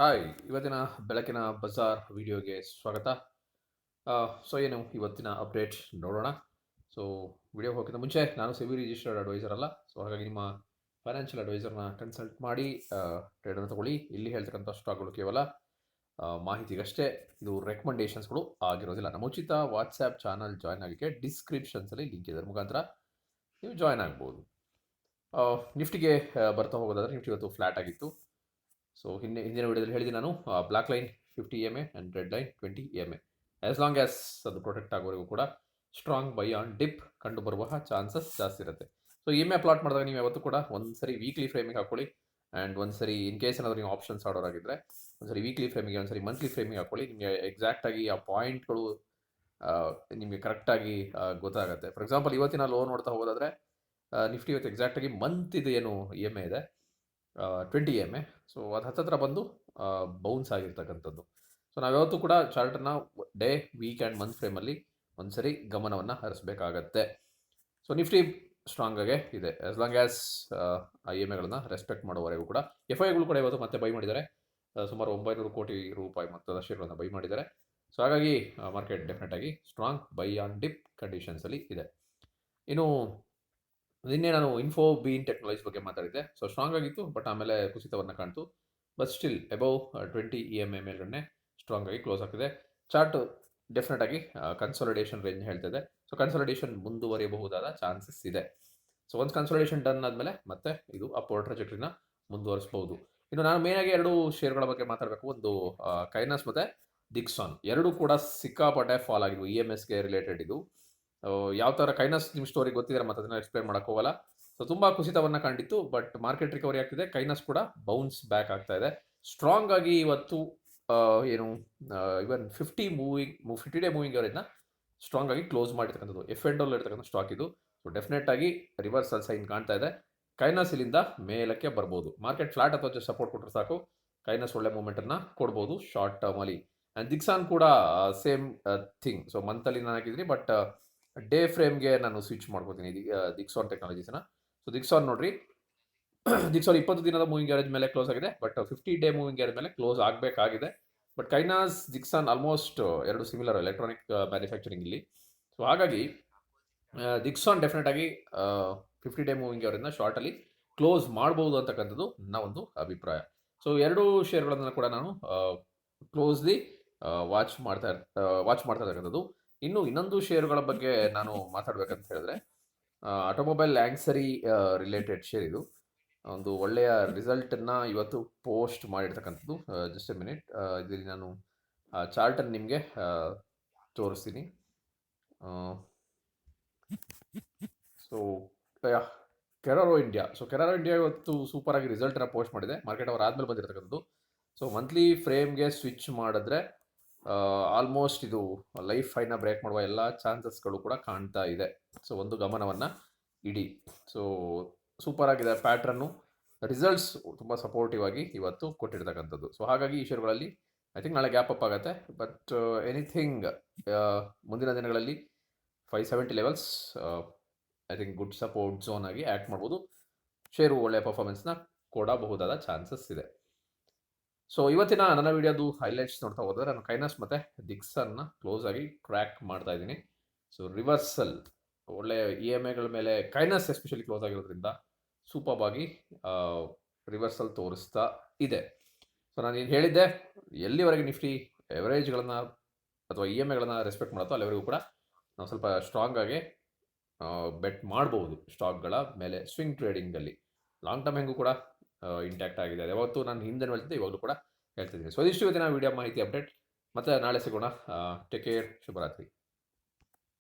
Hi ಇವತ್ತಿನ ಬೆಳಕಿನ ಬಜಾರ್ ವಿಡಿಯೋಗೆ ಸ್ವಾಗತ. ಸೊ ಏನು, ಇವತ್ತಿನ ಅಪ್ಡೇಟ್ ನೋಡೋಣ. ಸೊ ವಿಡಿಯೋ ಹೋಗೋಕ್ಕಿಂತ ಮುಂಚೆ ನಾನು ಸಿವಿ ರಿಜಿಸ್ಟರ್ಡ್ ಅಡ್ವೈಸರ್ ಅಲ್ಲ. ಸೊ ಹಾಗಾಗಿ ನಿಮ್ಮ ಫೈನಾನ್ಷಿಯಲ್ ಅಡ್ವೈಸರ್ನ ಕನ್ಸಲ್ಟ್ ಮಾಡಿ ಟ್ರೇಡನ್ನು ತಗೊಳ್ಳಿ. ಇಲ್ಲಿ ಹೇಳ್ತಕ್ಕಂಥ ಸ್ಟಾಕ್ಗಳು ಕೇವಲ ಮಾಹಿತಿಗಷ್ಟೇ. ಇದು ರೆಕಮೆಂಡೇಷನ್ಸ್ಗಳು ಆಗಿರೋದಿಲ್ಲ. ನಮ್ಮ ಉಚಿತ ವಾಟ್ಸ್ಆ್ಯಪ್ ಚಾನಲ್ ಜಾಯ್ನ್ ಆಗಲಿಕ್ಕೆ ಡಿಸ್ಕ್ರಿಪ್ಷನ್ಸಲ್ಲಿ ಲಿಂಕ್ ಇದೆ. ಅದ್ರ ಮುಖಾಂತರ ನೀವು ಜಾಯ್ನ್ ಆಗ್ಬೋದು. ನಿಫ್ಟಿಗೆ ಬರ್ತಾ ಹೋಗೋದಾದ್ರೆ ನಿಫ್ಟಿ ಇವತ್ತು ಫ್ಲಾಟ್ ಆಗಿತ್ತು. ಸೊ ಹಿಂದೆ, ಹಿಂದಿನ ವಿಡಿಯೋದಲ್ಲಿ ಹೇಳಿದೆ ನಾನು black line fifty M A and red line twenty M A as long as ಅದು ಪ್ರೊಟೆಕ್ಟ್ ಆಗೋವರೆಗೂ ಕೂಡ ಸ್ಟ್ರಾಂಗ್ ಬೈ ಆನ್ ಡಿಪ್ ಕಂಡು ಬರುವ ಚಾನ್ಸಸ್ ಜಾಸ್ತಿ ಇರುತ್ತೆ. ಸೊ ಎಂ ಎ ಪ್ಲಾಟ್ ಮಾಡಿದಾಗ ನೀವು ಯಾವತ್ತೂ ಕೂಡ ಒಂದ್ಸರಿ ವೀಕ್ಲಿ ಫ್ರೇಮಿಗೆ ಹಾಕೊಳ್ಳಿ. ಆ್ಯಂಡ್ ಒಂದು ಸರಿ ಇನ್ ಕೇಸ್ ಏನಾದರೂ ನೀವು ಆಪ್ಷನ್ಸ್ ಆಡೋರಾಗಿದ್ದರೆ ಒಂದು ಸರಿ ವೀಕ್ಲಿ ಫ್ರೇಮಿಗೆ ಒಂದು ಸರಿ ಮಂತ್ಲಿ ಫ್ರೇಮಿಗೆ ಹಾಕೊಳ್ಳಿ. ನಿಮಗೆ ಎಕ್ಸಾಕ್ಟಾಗಿ ಆ ಪಾಯಿಂಟ್ಗಳು ನಿಮಗೆ ಕರೆಕ್ಟಾಗಿ ಗೊತ್ತಾಗುತ್ತೆ. ಫಾರ್ ಎಕ್ಸಾಂಪಲ್ ಇವತ್ತಿನ ಲೋ ನೋಡ್ತಾ ಹೋಗೋದಾದ್ರೆ ನಿಫ್ಟಿ ಇವತ್ತು ಎಕ್ಸಾಕ್ಟಾಗಿ ಮಂತ್ ಇದು ಏನು ಇ ಎಂ ಐ ಇದೆ. Twenty M A. ಸೊ ಅದು ಹತ್ತತ್ರ ಬಂದು ಬೌನ್ಸ್ ಆಗಿರ್ತಕ್ಕಂಥದ್ದು. ಸೊ ನಾವು ಯಾವತ್ತೂ ಕೂಡ ಚಾರ್ಟನ್ನ ಡೇ ವೀಕ್ ಆ್ಯಂಡ್ ಮಂತ್ ಫ್ರೇಮಲ್ಲಿ ಒಂದ್ಸರಿ ಗಮನವನ್ನು ಹರಿಸಬೇಕಾಗತ್ತೆ. ಸೊ ನಿಫ್ಟಿ ಸ್ಟ್ರಾಂಗ್ ಆಗೇ ಇದೆ. As long as I M ಎಗಳನ್ನ respect ಮಾಡೋವರೆಗೂ ಕೂಡ ಎಫ್ ಐಗಳು ಕೂಡ ಇವತ್ತು ಮತ್ತೆ ಬೈ ಮಾಡಿದ್ದಾರೆ. ಸುಮಾರು ಒಂಬೈನೂರು ಕೋಟಿ ರೂಪಾಯಿ ಮೊತ್ತದ ಶೇರ್ಗಳನ್ನು ಬೈ ಮಾಡಿದ್ದಾರೆ. ಸೊ ಹಾಗಾಗಿ ಮಾರ್ಕೆಟ್ ಡೆಫಿನೆಟ್ ಆಗಿ ಸ್ಟ್ರಾಂಗ್ ಬೈ ಆನ್ ಡಿಪ್ ಕಂಡೀಷನ್ಸಲ್ಲಿ ಇದೆ. ಇನ್ನು ನಿನ್ನೆ ನಾನು ಇನ್ಫೋ ಬೀನ್ ಟೆಕ್ನಾಲಜಿ ಬಗ್ಗೆ ಮಾತಾಡಿದ್ದೆ. ಸೊ ಸ್ಟ್ರಾಂಗ್ ಆಗಿತ್ತು ಬಟ್ ಆಮೇಲೆ ಕುಸಿತವನ್ನು ಕಾಣ್ತು. But still above twenty E M A ಮೇಲ್ಗಡೆ ಸ್ಟ್ರಾಂಗ್ ಆಗಿ ಕ್ಲೋಸ್ ಆಗ್ತಿದೆ. ಚಾರ್ಟ್ ಡೆಫಿನೆಟ್ ಆಗಿ ಕನ್ಸಾಲಿಡೇಷನ್ ರೇಂಜ್ ಹೇಳ್ತಿದೆ ಸೊ ಕನ್ಸಾಲಿಡೇಷನ್ ಮುಂದುವರಿಯಬಹುದಾದ ಚಾನ್ಸಸ್ ಇದೆ. ಸೊ ಒಂದು ಕನ್ಸಾಲಿಡೇಷನ್ ಡನ್ ಆದಮೇಲೆ ಮತ್ತೆ ಇದು ಅಪೋರ್ಡ್ ಟ್ರಜೆಕ್ಟ್ರಿನ ಮುಂದುವರಿಸಬಹುದು. ಇನ್ನು ನಾನು ಮೇನ್ ಆಗಿ ಎರಡು ಶೇರ್ಗಳ ಬಗ್ಗೆ ಮಾತಾಡಬೇಕು. ಒಂದು ಕೈನಸ್ ಮತ್ತೆ ದಿಕ್ಸಾನ್ ಎರಡು ಕೂಡ ಸಿಕ್ಕಾಪಟ್ಟೆ ಫಾಲ್ ಆಗಿದ್ವು. ಇ ಎಂ ಎಸ್ಗೆ ರಿಲೇಟೆಡ್ ಇದು. ಯಾವ ಥರ ಕೈನಸ್ ನಿಮ್ಮ ಸ್ಟೋರಿ ಗೊತ್ತಿದ್ರೆ ಮತ್ತೆ ಅದನ್ನ ಎಕ್ಸ್ಪ್ಲೇನ್ ಮಾಡೋಕೆ ಹೋಗಲ್ಲ. ಸೊ ತುಂಬ ಕುಸಿತವನ್ನು ಕಂಡಿತ್ತು ಬಟ್ ಮಾರ್ಕೆಟ್ ರಿಕವರಿ ಆಗ್ತಿದೆ. ಕೈನಸ್ ಕೂಡ ಬೌನ್ಸ್ ಬ್ಯಾಕ್ ಆಗ್ತಾ ಇದೆ. ಸ್ಟ್ರಾಂಗ್ ಆಗಿ ಇವತ್ತು ಏನು even fifty moving fifty day moving ಅವರಿಂದ ಸ್ಟ್ರಾಂಗ್ ಆಗಿ ಕ್ಲೋಸ್ ಮಾಡಿರ್ತಕ್ಕಂಥದ್ದು. ಎಫ್ ಎಂಡ್ ಇರ್ತಕ್ಕಂಥ ಸ್ಟಾಕ್ ಇದು. ಸೊ ಡೆಫಿನೆಟ್ ಆಗಿ ರಿವರ್ಸಲ್ ಸೈನ್ ಕಾಣ್ತಾ ಇದೆ. ಕೈನಸ್ ಇಲ್ಲಿಂದ ಮೇಲಕ್ಕೆ ಬರ್ಬೋದು. ಮಾರ್ಕೆಟ್ ಫ್ಲಾಟ್ ಅಥವಾ ಸಪೋರ್ಟ್ ಕೊಟ್ಟರೆ ಸಾಕು. ಕೈನಸ್ ಒಳ್ಳೆ ಮೂಮೆಂಟನ್ನು ಕೊಡ್ಬೋದು ಶಾರ್ಟ್ ಟರ್ಮಲ್ಲಿ ಆ್ಯಂಡ್ ದಿಕ್ಸಾನ್ ಕೂಡ ಸೇಮ್ ಥಿಂಗ್ ಸೊ ಮಂತಲ್ಲಿ ನಾನು ಹಾಕಿದ್ದೀನಿ ಬಟ್ ಡೇ ಫ್ರೇಮ್ಗೆ ನಾನು ಸ್ವಿಚ್ ಮಾಡ್ಕೊತೀನಿ ದಿಕ್ಸಾನ್ ಟೆಕ್ನಾಲಜೀಸ್ನ ಸೊ ದಿಕ್ಸಾನ್ ನೋಡ್ರಿ ದಿಕ್ಸಾನ್ ಇಪ್ಪತ್ತು ದಿನದ ಮೂವಿಂಗ್ ಗ್ಯಾರೇಜ್ ಮೇಲೆ ಕ್ಲೋಸ್ ಆಗಿದೆ but fifty day moving average ಮೇಲೆ ಕ್ಲೋಸ್ ಆಗಬೇಕಾಗಿದೆ. ಬಟ್ ಕೈನಾಸ್ ದಿಕ್ಸಾನ್ ಆಲ್ಮೋಸ್ಟ್ ಎರಡು ಸಿಮಿಲರ್ ಎಲೆಕ್ಟ್ರಾನಿಕ್ ಮ್ಯಾನುಫ್ಯಾಕ್ಚರಿಂಗ್ ಇಲ್ಲಿ. ಸೊ ಹಾಗಾಗಿ ದಿಕ್ಸಾನ್ ಡೆಫಿನೆಟ್ ಆಗಿ ಫಿಫ್ಟಿ ಡೇ ಮೂವಿಂಗ್ ಅವರಿಂದ ಶಾರ್ಟಲ್ಲಿ ಕ್ಲೋಸ್ ಮಾಡ್ಬೋದು ಅಂತಕ್ಕಂಥದ್ದು ನನ್ನ ಒಂದು ಅಭಿಪ್ರಾಯ. ಸೊ ಎರಡು ಶೇರ್ಗಳನ್ನು ಕೂಡ ನಾನು ಕ್ಲೋಸ್ಲಿ ವಾಚ್ ಮಾಡ್ತಾ ವಾಚ್ ಮಾಡ್ತಾ ಇರ್ತಕ್ಕಂಥದ್ದು. ಇನ್ನು ಇನ್ನೊಂದು ಷೇರುಗಳ ಬಗ್ಗೆ ನಾನು ಮಾತಾಡ್ಬೇಕಂತ ಹೇಳಿದ್ರೆ ಆಟೋಮೊಬೈಲ್ ಲ್ಯಾಂಗ್ಸರಿ ರಿಲೇಟೆಡ್ ಶೇರ್ ಇದು. ಒಂದು ಒಳ್ಳೆಯ ರಿಸಲ್ಟನ್ನು ಇವತ್ತು ಪೋಸ್ಟ್ ಮಾಡಿರ್ತಕ್ಕಂಥದ್ದು. ಜಸ್ಟ್ ಎ ಮಿನಿಟ್ ಇದರಲ್ಲಿ ನಾನು ಚಾರ್ಟನ್ನು ನಿಮಗೆ ತೋರಿಸ್ತೀನಿ. So Carraro India so Carraro India ಇವತ್ತು ಸೂಪರಾಗಿ ರಿಸಲ್ಟನ್ನು ಪೋಸ್ಟ್ ಮಾಡಿದೆ. ಮಾರ್ಕೆಟ್ ಅವರ್ ಆದಮೇಲೆ ಬಂದಿರತಕ್ಕಂಥದ್ದು. ಸೊ ಮಂತ್ಲಿ ಫ್ರೇಮ್ಗೆ ಸ್ವಿಚ್ ಮಾಡಿದ್ರೆ ಆಲ್ಮೋಸ್ಟ್ ಇದು ಲೈಫ್ ಹೈನ ಬ್ರೇಕ್ ಮಾಡುವ ಎಲ್ಲ ಚಾನ್ಸಸ್ಗಳು ಕೂಡ ಕಾಣ್ತಾ ಇದೆ. ಸೊ ಒಂದು ಗಮನವನ್ನು ಇಡಿ. ಸೊ ಸೂಪರ್ ಆಗಿದೆ ಪ್ಯಾಟ್ರನ್ನು ರಿಸಲ್ಟ್ಸ್ ತುಂಬ ಸಪೋರ್ಟಿವ್ ಆಗಿ ಇವತ್ತು ಕೊಟ್ಟಿರ್ತಕ್ಕಂಥದ್ದು. ಸೊ ಹಾಗಾಗಿ ಈ ಶೇರ್ಗಳಲ್ಲಿ ಐ ಥಿಂಕ್ ನಾಳೆ ಗ್ಯಾಪ್ ಅಪ್ ಆಗುತ್ತೆ. ಬಟ್ ಎನಿಥಿಂಗ್ ಮುಂದಿನ ದಿನಗಳಲ್ಲಿ five seventy levels I think good support zone ಆಗಿ ಆ್ಯಕ್ಟ್ ಮಾಡ್ಬೋದು. ಶೇರು ಒಳ್ಳೆಯ ಪರ್ಫಾರ್ಮೆನ್ಸ್ನ ಕೊಡಬಹುದಾದ ಚಾನ್ಸಸ್ ಇದೆ. ಸೊ ಇವತ್ತಿನ ನನ್ನ ವಿಡಿಯೋದು ಹೈಲೈಟ್ಸ್ ನೋಡ್ತಾ ಹೋದರೆ ನಾನು ಕೈನಸ್ ಮತ್ತು ದಿಕ್ಸನ್ನ ಕ್ಲೋಸ್ ಆಗಿ ಟ್ರ್ಯಾಕ್ ಮಾಡ್ತಾ ಇದ್ದೀನಿ. ಸೊ ರಿವರ್ಸಲ್ ಒಳ್ಳೆಯ ಇ ಎಂ ಐಗಳ ಮೇಲೆ ಕೈನಸ್ ಎಸ್ಪೆಷಲಿ ಕ್ಲೋಸ್ ಆಗಿರೋದ್ರಿಂದ ಸೂಪರ್ ರಿವರ್ಸಲ್ ತೋರಿಸ್ತಾ ಇದೆ. ಸೊ ನಾನು ಏನು ಹೇಳಿದ್ದೆ ಎಲ್ಲಿವರೆಗೆ ನಿಫ್ಟಿ ಎವರೇಜ್ಗಳನ್ನು ಅಥವಾ ಇ ಎಂ ಐಗಳನ್ನು ರೆಸ್ಪೆಕ್ಟ್ ಮಾಡುತ್ತೋ ಅಲ್ಲಿವರೆಗೂ ಕೂಡ ನಾವು ಸ್ವಲ್ಪ ಸ್ಟ್ರಾಂಗ್ ಆಗಿ ಬೆಟ್ ಮಾಡ್ಬೋದು ಸ್ಟಾಕ್ಗಳ ಮೇಲೆ ಸ್ವಿಂಗ್ ಟ್ರೇಡಿಂಗಲ್ಲಿ ಲಾಂಗ್ ಟರ್ಮ್ ಹೆಂಗೂ ಕೂಡ ಇಂಟ್ಯಾಕ್ಟ್ ಆಗಿದೆ. ಅದು ಯಾವತ್ತೂ ನಾನು ಹಿಂದೆ ಹೇಳ್ತಿದ್ದೆ, ಇವಾಗಲೂ ಕೂಡ ಹೇಳ್ತಿದ್ದೀನಿ. ಸೊ ಇದಿಷ್ಟು ಇವತ್ತಿನ ವಿಡಿಯೋ ಮಾಹಿತಿ ಅಪ್ಡೇಟ್ ಮತ್ತೆ ನಾಳೆ ಸಿಗೋಣ. ಟೇಕ್ ಕೇರ್ ಶುಭರಾತ್ರಿ.